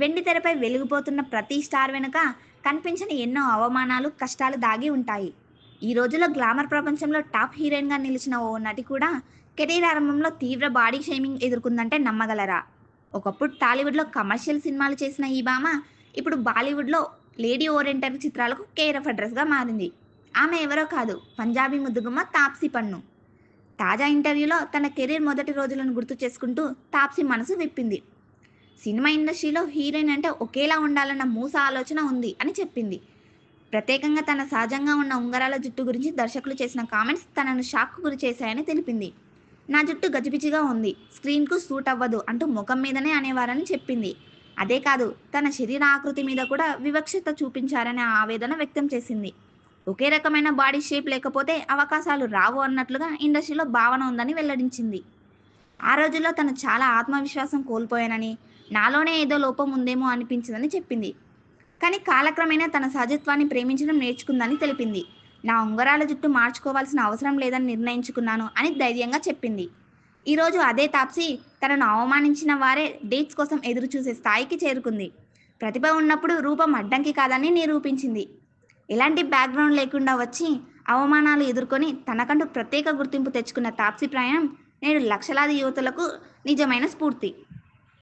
వెండి తెరపై వెలిగిపోతున్న ప్రతి స్టార్ వెనుక కనిపించని ఎన్నో అవమానాలు కష్టాలు దాగి ఉంటాయి. ఈ రోజుల్లో గ్లామర్ ప్రపంచంలో టాప్ హీరోయిన్గా నిలిచిన ఓ నటి కూడా కెరీర్ ఆరంభంలో తీవ్ర బాడీ షేమింగ్ ఎదుర్కొందంటే నమ్మగలరా? ఒకప్పుడు టాలీవుడ్లో కమర్షియల్ సినిమాలు చేసిన ఈ భామ ఇప్పుడు బాలీవుడ్లో లేడీ ఓరియంటర్ చిత్రాలకు కేర్ ఆఫ్ అడ్రస్గా మారింది. ఆమె ఎవరో కాదు పంజాబీ ముద్దుగుమ్మ తాప్సీ పన్ను. తాజా ఇంటర్వ్యూలో తన కెరీర్ మొదటి రోజులను గుర్తు చేసుకుంటూ తాప్సీ మనసు విప్పింది. సినిమా ఇండస్ట్రీలో హీరోయిన్ అంటే ఒకేలా ఉండాలన్న మూస ఆలోచన ఉంది అని చెప్పింది. ప్రత్యేకంగా తన సహజంగా ఉన్న ఉంగరాల జుట్టు గురించి దర్శకులు చేసిన కామెంట్స్ తనను షాక్ గురి చేశాయని తెలిపింది. నా జుట్టు గజిబిజిగా ఉంది. స్క్రీన్కు సూట్ అవ్వదు అంటూ ముఖం మీదనే అనేవారని చెప్పింది. అదే కాదు తన శరీర ఆకృతి మీద కూడా వివక్షత చూపించారనే ఆవేదన వ్యక్తం చేసింది. ఒకే రకమైన బాడీ షేప్ లేకపోతే అవకాశాలు రావు అన్నట్లుగా ఇండస్ట్రీలో భావన ఉందని వెల్లడించింది. ఆ రోజుల్లో తను చాలా ఆత్మవిశ్వాసం కోల్పోయానని నాలోనే ఏదో లోపం ఉందేమో అనిపించిందని చెప్పింది. కానీ కాలక్రమేణా తన సహజత్వాన్ని ప్రేమించడం నేర్చుకుందని తెలిపింది. నా ఉంగరాల జుట్టు మార్చుకోవాల్సిన అవసరం లేదని నిర్ణయించుకున్నాను అని ధైర్యంగా చెప్పింది. ఈరోజు అదే తాప్సి తనను అవమానించిన వారే డేట్స్ కోసం ఎదురు చూసే స్థాయికి చేరుకుంది. ప్రతిభ ఉన్నప్పుడు రూపం అడ్డంకి కాదని నిరూపించింది. ఎలాంటి బ్యాక్గ్రౌండ్ లేకుండా వచ్చి అవమానాలు ఎదుర్కొని తనకంటూ ప్రత్యేక గుర్తింపు తెచ్చుకున్న తాప్సీ ప్రయాణం నేడు లక్షలాది యువతులకు నిజమైన స్ఫూర్తి.